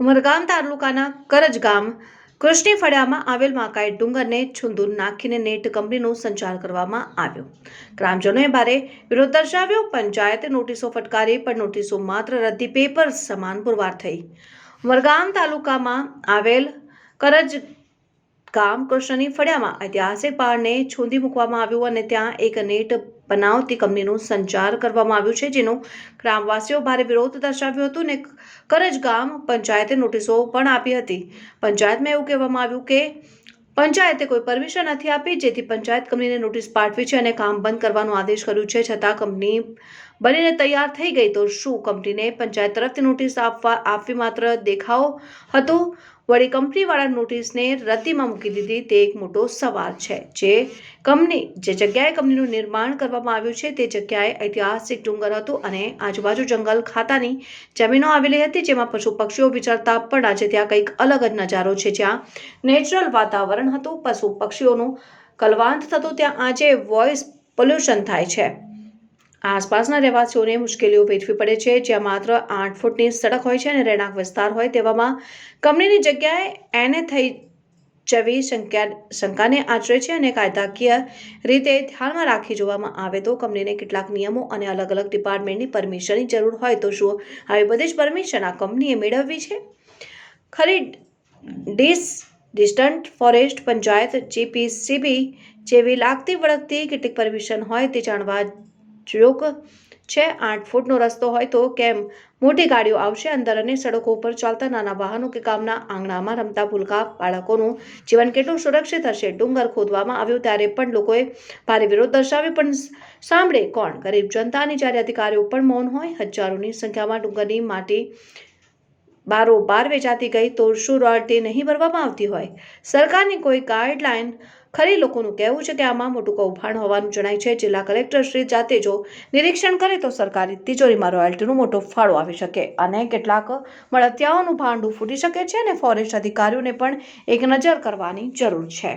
ઉમરગામ તાલુકાના કરજ ગામ કૃષ્ણી ફળિયામાં આવેલ માકાઈ ડુંગરને છુંદુર નાખીને નેટ કંપનીનો સંચાર કરવામાં આવ્યો. ગ્રામજનોએ ભારે વિરોધ દર્શાવ્યો. પંચાયતે નોટિસો ફટકારી, પણ નોટિસો માત્ર રદ્દી પેપર સમાન પુરવાર થઈ. ઉમરગામ તાલુકામાં આવેલ કરજ ગામ કૃષ્ણની ફળિયામાં ઐતિહાસિક પહાડને છોંદી મૂકવામાં આવ્યું અને ત્યાં એક નેટ બનાવતી કંપનીનું સંચાર કરવામાં આવ્યું છે, જેનો ગ્રામવાસીઓ ભારે વિરોધ દર્શાવ્યો હતો ને કરજ ગામ પંચાયતે નોટિસો પણ આપી હતી. પંચાયતમાં એવું કહેવામાં આવ્યું કે પંચાયતે કોઈ પરમિશન નથી આપી, જેથી પંચાયત કંપનીને નોટિસ પાઠવી છે અને કામ બંધ કરવાનો આદેશ કર્યો છે, છતાં કંપની બનીને તૈયાર થઈ ગઈ તો શું કંપનીને પંચાયત તરફથી નોટિસ આપવા આપવી માત્ર દેખાવો હતો? વળી કંપનીવાળા નોટિસને રદ્દીમાં મૂકી દીધી તે એક મોટો સવાલ છે. જે કંપની, જે જગ્યાએ કંપનીનું નિર્માણ કરવામાં આવ્યું છે તે જગ્યાએ ઐતિહાસિક ડુંગર હતું અને આજુબાજુ જંગલ ખાતાની જમીનો આવેલી હતી જેમાં પશુ પક્ષીઓ વિચરતા પણ આજે ત્યાં કંઈક અલગ જ નજારો છે. જ્યાં નેચરલ વાતાવરણ હતું, પશુ પક્ષીઓનું કલવાંત થતું, ત્યાં આજે વોઇસ પોલ્યુશન થાય છે. આસપાસના રહેવાસીઓને મુશ્કેલીઓ વેઠવી પડે છે. જ્યાં માત્ર આઠ ફૂટની સડક હોય છે અને રહેણાંક વિસ્તાર હોય તેવામાં કંપનીની જગ્યાએ એને થઈ જવી શંકા, શંકાને આચરે છે અને કાયદાકીય રીતે ધ્યાનમાં રાખી જોવામાં આવે તો કંપનીને કેટલાક નિયમો અને અલગ અલગ ડિપાર્ટમેન્ટની પરમિશનની જરૂર હોય તો શું આવી બધી જ પરમિશન આ કંપનીએ મેળવવી છે? ખરી, ડિસ, ડિસ્ટન્ટ ફોરેસ્ટ પંચાયત, જીપીસીબી જેવી લાગતી વળગતી કેટલીક પરમિશન હોય તે જાણવા જોગ છે, આઠ ફૂટનો રસ્તો હોય તો કેમ? મોટી ગાડીઓ આવશે અંદર અને સડકો ઉપર ચાલતા નાના વાહનો કે ગામના આંગણામાં રમતા ભૂલકા બાળકોનું જીવન કેટલું સુરક્ષિત હશે? ડુંગર ખોદવામાં આવ્યો ત્યારે પણ લોકોએ ભારે વિરોધ દર્શાવ્યો, પણ સાંભળે કોણ? ગરીબ જનતાની જ્યારે અધિકારીઓ પણ મૌન હોય, હજારોની સંખ્યામાં ડુંગરની માટી બારોબાર વેચાતી ગઈ તો શું રોયલ્ટી નહીં ભરવામાં આવતી હોય? સરકારની કોઈ ગાઈડલાઈન ખરી લોકોનું કહેવું છે કે આમાં મોટું કૌભાંડ હોવાનું જણાય છે. જિલ્લા કલેક્ટર શ્રી જાતે જો નિરીક્ષણ કરે તો સરકારી તિજોરીમાં રોયલ્ટીનો મોટો ફાળો આવી શકે અને કેટલાક મળતિયાઓનું ભાંડું ફૂટી શકે છે અને ફોરેસ્ટ અધિકારીઓને પણ એક નજર કરવાની જરૂર છે.